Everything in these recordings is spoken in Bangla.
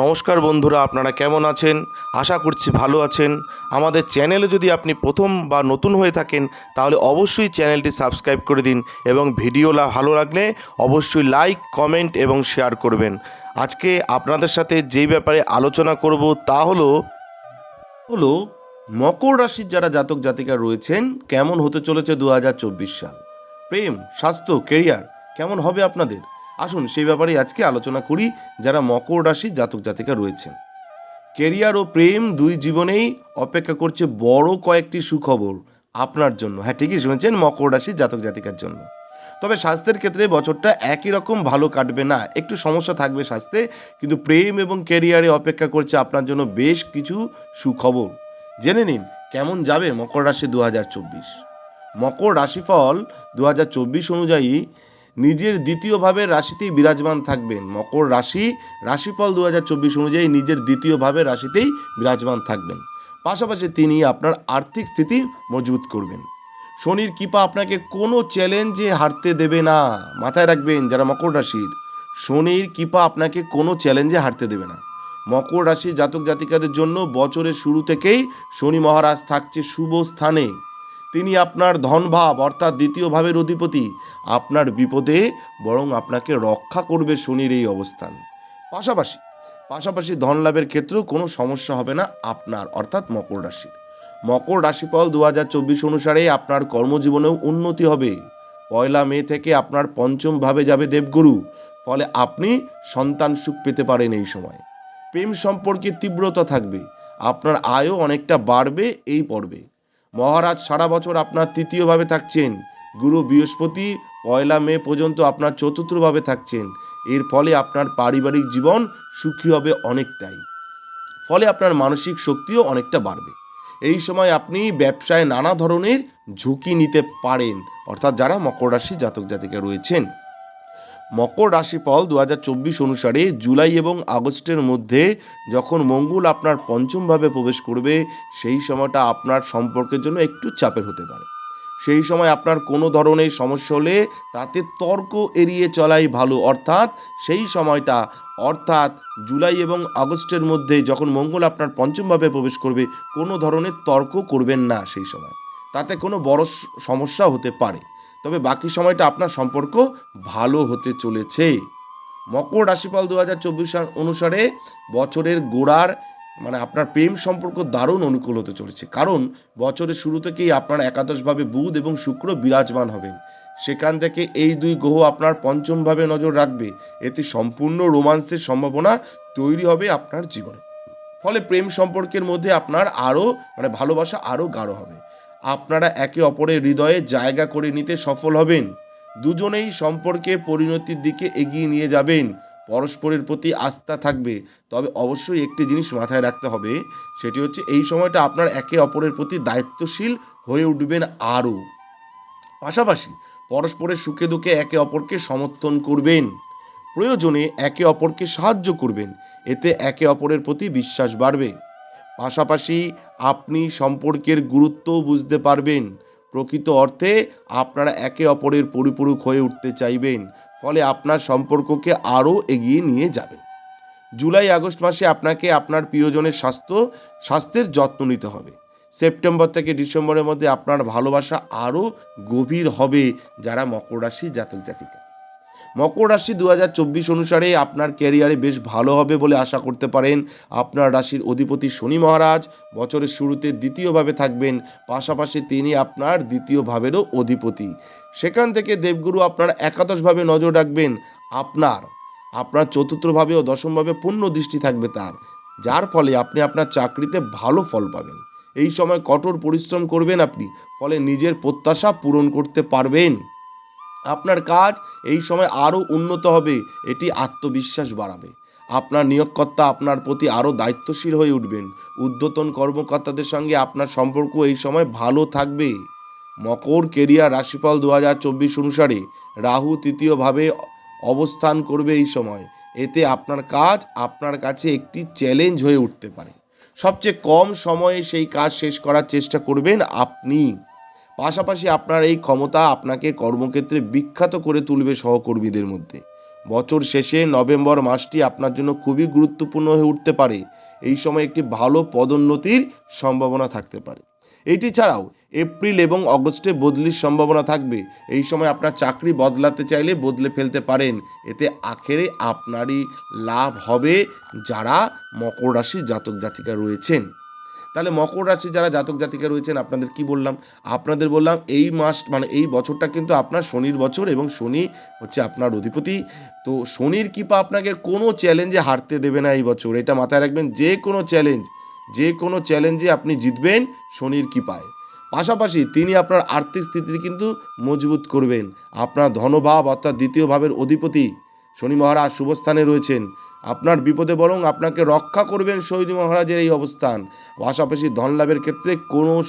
নমস্কার বন্ধুরা, আপনারা কেমন আছেন? আশা করছি ভালো আছেন। আমাদের চ্যানেলে যদি আপনি প্রথম বা নতুন হয়ে থাকেন, তাহলে অবশ্যই চ্যানেলটি সাবস্ক্রাইব করে দিন এবং ভিডিও ভালো লাগলে অবশ্যই লাইক, কমেন্ট এবং শেয়ার করবেন। আজকে আপনাদের সাথে যেই ব্যাপারে আলোচনা করব তা হলো হলো মকর রাশির যারা জাতক জাতিকা রয়েছেন, কেমন হতে চলেছে দু হাজার চব্বিশ সাল? প্রেম, স্বাস্থ্য কেরিয়ার কেমন হবে আপনাদের? আসুন সেই ব্যাপারে আজকে আলোচনা করি যারা মকর রাশির জাতক জাতিকা রয়েছেন। কেরিয়ার ও প্রেম দুই জীবনেই অপেক্ষা করছে বড় কয়েকটি সুখবর আপনার জন্য। হ্যাঁ ঠিকই শুনেছেন, মকর রাশির জাতক জাতিকার জন্য। তবে স্বাস্থ্যের ক্ষেত্রে বছরটা একই রকম ভালো কাটবে না, একটু সমস্যা থাকবে স্বাস্থ্যে, কিন্তু প্রেম এবং কেরিয়ারে অপেক্ষা করছে আপনার জন্য বেশ কিছু সুখবর। জেনে নিন, কেমন যাবে মকর রাশি দু হাজার চব্বিশ? মকর রাশিফল দু হাজার চব্বিশ অনুযায়ী নিজের দ্বিতীয় ভাবের রাশিতেই বিরাজমান থাকবেন। মকর রাশি, রাশিফল দু হাজার চব্বিশ অনুযায়ী নিজের দ্বিতীয় ভাবের রাশিতেই বিরাজমান থাকবেন। পাশাপাশি তিনি আপনার আর্থিক স্থিতি মজবুত করবেন। শনির কৃপা আপনাকে কোনো চ্যালেঞ্জে হারতে দেবে না। মাথায় রাখবেন, যারা মকর রাশির, শনির কৃপা আপনাকে কোনো চ্যালেঞ্জে হারতে দেবে না। মকর রাশির জাতক জাতিকাদের জন্য বছরের শুরু থেকেই শনি মহারাজ থাকছে শুভ স্থানে। তিনি আপনার ধনভাব, অর্থাৎ দ্বিতীয় ভাবের অধিপতি, আপনার বিপদে বরং আপনাকে রক্ষা করবে শনির এই অবস্থান। পাশাপাশি পাশাপাশি ধন লাভের ক্ষেত্রেও কোনো সমস্যা হবে না আপনার, অর্থাৎ মকর রাশির। মকর রাশিফল দু হাজার চব্বিশ অনুসারে আপনার কর্মজীবনেও উন্নতি হবে। পয়লা মে থেকে আপনার পঞ্চম ভাবে যাবে দেবগুরু, ফলে আপনি সন্তান সুখ পেতে পারেন এই সময়। প্রেম সম্পর্কে তীব্রতা থাকবে, আপনার আয়ও অনেকটা বাড়বে এই পর্বে। মহারাজ সারা বছর আপনার তৃতীয়ভাবে থাকছেন। গুরু বৃহস্পতি, পয়লা মে পর্যন্ত আপনার চতুর্থভাবে থাকছেন। এর ফলে আপনার পারিবারিক জীবন সুখী হবে অনেকটাই। ফলে আপনার মানসিক শক্তিও অনেকটা বাড়বে। এই সময় আপনি ব্যবসায় নানা ধরনের ঝুঁকি নিতে পারেন। অর্থাৎ যারা মকর রাশি জাতক জাতিকা রয়েছেন। মকর রাশিফল দু অনুসারে জুলাই এবং আগস্টের মধ্যে যখন মঙ্গল আপনার পঞ্চমভাবে প্রবেশ করবে, সেই সময়টা আপনার সম্পর্কের জন্য একটু চাপের হতে পারে। সেই সময় আপনার কোনো ধরনের সমস্যা হলে তাতে তর্ক এড়িয়ে চলাই ভালো। অর্থাৎ সেই সময়টা, অর্থাৎ জুলাই এবং আগস্টের মধ্যে যখন মঙ্গল আপনার পঞ্চমভাবে প্রবেশ করবে, কোনো ধরনের তর্ক করবেন না সেই সময়। তাতে কোনো বড় সমস্যা হতে পারে। তবে বাকি সময়টা আপনার সম্পর্ক ভালো হতে চলেছে। মকর রাশিফল দু হাজার চব্বিশ অনুসারে বছরের গোড়ার মানে আপনার প্রেম সম্পর্ক দারুণ অনুকূল হতে চলেছে। কারণ বছরের শুরু থেকেই আপনার একাদশভাবে বুধ এবং শুক্র বিরাজমান হবেন। সেখান থেকে এই দুই গ্রহ আপনার পঞ্চমভাবে নজর রাখবে। এতে সম্পূর্ণ রোমান্সের সম্ভাবনা তৈরি হবে আপনার জীবনে। ফলে প্রেম সম্পর্কের মধ্যে আপনার আরও মানে ভালোবাসা আরও গাঢ় হবে। আপনারা একে অপরের হৃদয়ে জায়গা করে নিতে সফল হবেন। দুজনেই সম্পর্কে পরিণতির দিকে এগিয়ে নিয়ে যাবেন। পরস্পরের প্রতি আস্থা থাকবে। তবে অবশ্যই একটি জিনিস মাথায় রাখতে হবে, সেটি হচ্ছে এই সময়টা আপনার একে অপরের প্রতি দায়িত্বশীল হয়ে উঠবেন আরও। পাশাপাশি পরস্পরের সুখে দুঃখে একে অপরকে সমর্থন করবেন। প্রয়োজনে একে অপরকে সাহায্য করবেন। এতে একে অপরের প্রতি বিশ্বাস বাড়বে। পাশাপাশি আপনি সম্পর্কের গুরুত্বও বুঝতে পারবেন। প্রকৃত অর্থে আপনারা একে অপরের পরিপূরক হয়ে উঠতে চাইবেন, ফলে আপনার সম্পর্ককে আরও এগিয়ে নিয়ে যাবেন। জুলাই, আগস্ট মাসে আপনাকে আপনার প্রিয়জনের স্বাস্থ্য, স্বাস্থ্যের যত্ন নিতে হবে। সেপ্টেম্বর থেকে ডিসেম্বরের মধ্যে আপনার ভালোবাসা আরও গভীর হবে যারা মকর রাশি জাতক জাতিকা। মকর রাশি দু হাজার চব্বিশ অনুসারে আপনার ক্যারিয়ারে বেশ ভালো হবে বলে আশা করতে পারেন। আপনার রাশির অধিপতি শনি মহারাজ বছরের শুরুতে দ্বিতীয়ভাবে থাকবেন, পাশাপাশি তিনি আপনার দ্বিতীয় ভাবেরও অধিপতি। সেখান থেকে দেবগুরু আপনার একাদশভাবে নজর রাখবেন। আপনার আপনার চতুর্থভাবে ও দশমভাবে পূর্ণ দৃষ্টি থাকবে তার, যার ফলে আপনি আপনার চাকরিতে ভালো ফল পাবেন। এই সময় কঠোর পরিশ্রম করবেন আপনি, ফলে নিজের প্রত্যাশা পূরণ করতে পারবেন। আপনার কাজ এই সময় আরও উন্নত হবে, এটি আত্মবিশ্বাস বাড়াবে। আপনার নিয়োগকর্তা আপনার প্রতি আরও দায়িত্বশীল হয়ে উঠবেন। ঊর্ধ্বতন কর্মকর্তাদের সঙ্গে আপনার সম্পর্ক এই সময় ভালো থাকবে। মকর কেরিয়ার রাশিফল দু হাজার চব্বিশ অনুসারে রাহু তৃতীয়ভাবে অবস্থান করবে এই সময়। এতে আপনার কাজ আপনার কাছে একটি চ্যালেঞ্জ হয়ে উঠতে পারে। সবচেয়ে কম সময়ে সেই কাজ শেষ করার চেষ্টা করবেন আপনি। পাশাপাশি আপনার এই ক্ষমতা আপনাকে কর্মক্ষেত্রে বিখ্যাত করে তুলবে সহকর্মীদের মধ্যে। বছর শেষে নভেম্বর মাসটি আপনার জন্য খুবই গুরুত্বপূর্ণ হয়ে উঠতে পারে। এই সময় একটি ভালো পদোন্নতির সম্ভাবনা থাকতে পারে। এটি ছাড়াও এপ্রিল এবং অগস্টে বদলির সম্ভাবনা থাকবে। এই সময় আপনার চাকরি বদলাতে চাইলে বদলে ফেলতে পারেন। এতে আখেরে আপনারই লাভ হবে যারা মকর রাশির জাতক জাতিকা রয়েছেন। তাহলে মকর রাশি যারা জাতক জাতিকা রয়েছেন, আপনাদের কি বললাম? আপনাদের বললাম এই মাস মানে এই বছরটা কিন্তু আপনার শনির বছর এবং শনি হচ্ছে আপনার অধিপতি। তো শনির কৃপা আপনাকে কোনো চ্যালেঞ্জে হারতে দেবে না এই বছর। এটা মাথায় রাখবেন, যে কোনো চ্যালেঞ্জ যে কোনো চ্যালেঞ্জে আপনি জিতবেন শনির কৃপায়। পাশাপাশি তিনি আপনার আর্থিক স্থিতি কিন্তু মজবুত করবেন। আপনার ধনভাব অর্থাৎ দ্বিতীয় ভাবের অধিপতি শনি মহারাজ শুভস্থানে রয়েছেন। আপনার বিপদে বরং আপনাকে রক্ষা করবেন শনি মহারাজের এই অবস্থান। পাশাপাশি ধন লাভের ক্ষেত্রে কোনো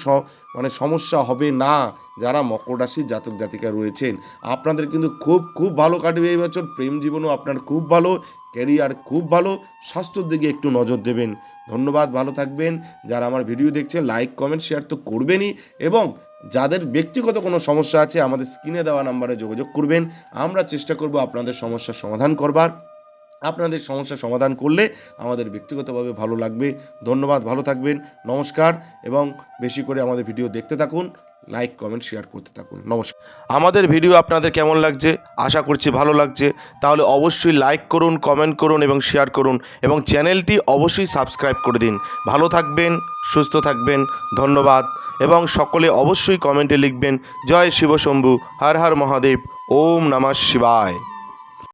মানে সমস্যা হবে না, যারা মকর রাশির জাতক জাতিকা রয়েছেন। আপনাদের কিন্তু খুব খুব ভালো কাটবে এই বছর। প্রেম জীবনও আপনার খুব ভালো, ক্যারিয়ার খুব ভালো। স্বাস্থ্যর দিকে একটু নজর দেবেন। ধন্যবাদ, ভালো থাকবেন। যারা আমার ভিডিও দেখছেন, লাইক, কমেন্ট, শেয়ার তো করবেনই। এবং যাদের ব্যক্তিগত কোনো সমস্যা আছে, আমাদের স্ক্রিনে দেওয়া নাম্বারে যোগাযোগ করবেন। আমরা চেষ্টা করব আপনাদের সমস্যার সমাধান করবার। আপনাদের সমস্যা সমাধান করলে আমাদের ব্যক্তিগতভাবে ভালো লাগবে। ধন্যবাদ, ভালো থাকবেন, নমস্কার এবং বেশি করে আমাদের ভিডিও দেখতে থাকুন, লাইক, কমেন্ট, শেয়ার করতে থাকুন। নমস্কার। আমাদের ভিডিও আপনাদের কেমন লাগছে? আশা করছি ভালো লাগছে। তাহলে অবশ্যই লাইক করুন, কমেন্ট করুন এবং শেয়ার করুন এবং চ্যানেলটি অবশ্যই সাবস্ক্রাইব করে দিন। ভালো থাকবেন, সুস্থ থাকবেন, ধন্যবাদ এবং সকলে অবশ্যই কমেন্টে লিখবেন, জয় শিবশম্ভু, হর হর মহাদেব, ওম নমঃ শিবায়।